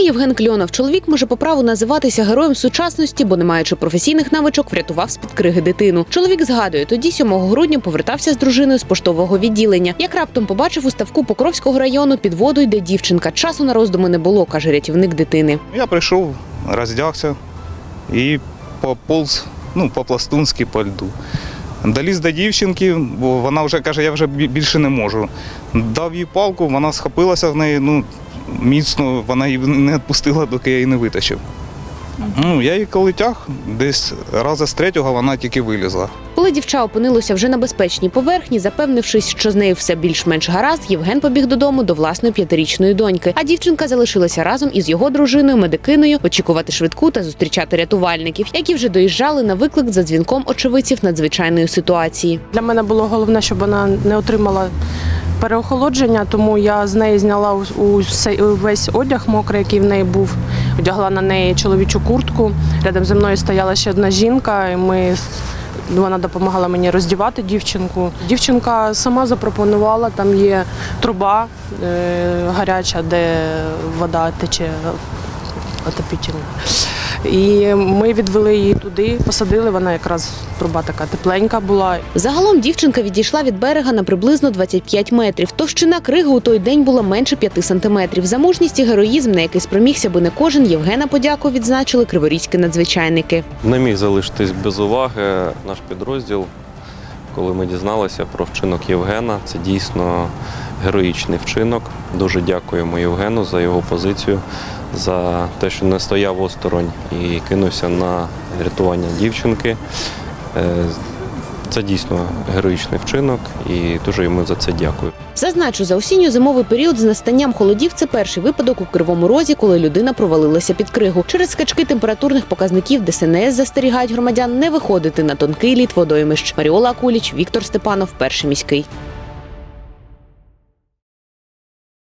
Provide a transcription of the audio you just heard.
Євген Кльонов, чоловік може по праву називатися героєм сучасності, бо не маючи професійних навичок, врятував з під криги дитину. Чоловік згадує, тоді 7 грудня повертався з дружиною з поштового відділення. Як раптом побачив у ставку Покровського району під воду йде дівчинка. Часу на роздуми не було, каже рятівник дитини. Я прийшов, роздягся і пополз, ну, по-пластунськи по льду. Доліз до дівчинки, бо вона вже каже, я вже більше не можу. Дав їй палку, вона схопилася в неї, ну, міцно, вона її не відпустила, доки я її не витащив. Ну, я її коли тяг, десь раза з третього вона тільки вилізла. Коли дівча опинилося вже на безпечній поверхні, запевнившись, що з нею все більш-менш гаразд, Євген побіг додому до власної п'ятирічної доньки. А дівчинка залишилася разом із його дружиною, медикиною, очікувати швидку та зустрічати рятувальників, які вже доїжджали на виклик за дзвінком очевидців надзвичайної ситуації. Для мене було головне, щоб вона не отримала переохолодження, тому я з неї зняла увесь одяг мокрий, який в неї був. Одягла на неї чоловічу куртку. Рядом зі мною стояла ще одна жінка, і ми. З- Вона допомагала мені роздівати дівчинку. Дівчинка сама запропонувала, там є труба е, гаряча, де вода тече отопітельна. І ми відвели її туди, посадили. Вона якраз труба така тепленька була. Загалом дівчинка відійшла від берега на приблизно 25 метрів. Товщина криги у той день була менше 5 сантиметрів. За мужність і героїзм, на який спромігся би не кожен, Євгена подяку відзначили криворізькі надзвичайники. Не міг залишитись без уваги наш підрозділ, коли ми дізналися про вчинок Євгена. Це дійсно героїчний вчинок. Дуже дякуємо Євгену за його позицію, за те, що не стояв осторонь і кинувся на рятування дівчинки. Це дійсно героїчний вчинок і дуже йому за це дякую. Зазначу, за осінньо-зимовий період з настанням холодів це перший випадок у кривому розі, коли людина провалилася під кригу. Через скачки температурних показників ДСНС застерігають громадян не виходити на тонкий лід водоймищ. Маріола Акуліч, Віктор Степанов, перший міський.